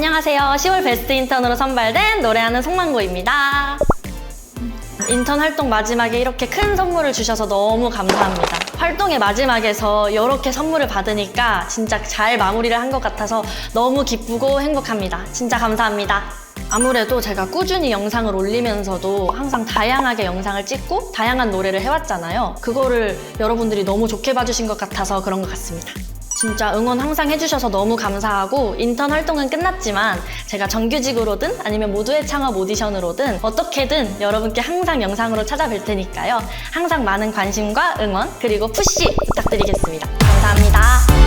팀에서 10월 베스트 인턴으로 선발된 노래하는 송망고입니다. 인턴 활동 마지막에 이렇게 큰 선물을 주셔서 너무 감사합니다. 활동의 마지막에서 이렇게 선물을 받으니까 진짜 잘 마무리를 한 것 같아서 너무 기쁘고 행복합니다. 진짜 감사합니다. 아무래도 제가 꾸준히 영상을 올리면서도 항상 다양하게 영상을 찍고 다양한 노래를 해왔잖아요. 그거를 여러분들이 너무 좋게 봐주신 것 같아서 그런 것 같습니다. 진짜 응원 항상 해주셔서 너무 감사하고 인턴 활동은 끝났지만 제가 정규직으로든 아니면 모두의 창업 오디션으로든 어떻게든 여러분께 항상 영상으로 찾아뵐 테니까요. 항상 많은 관심과 응원 그리고 푸시 부탁드리겠습니다. 감사합니다.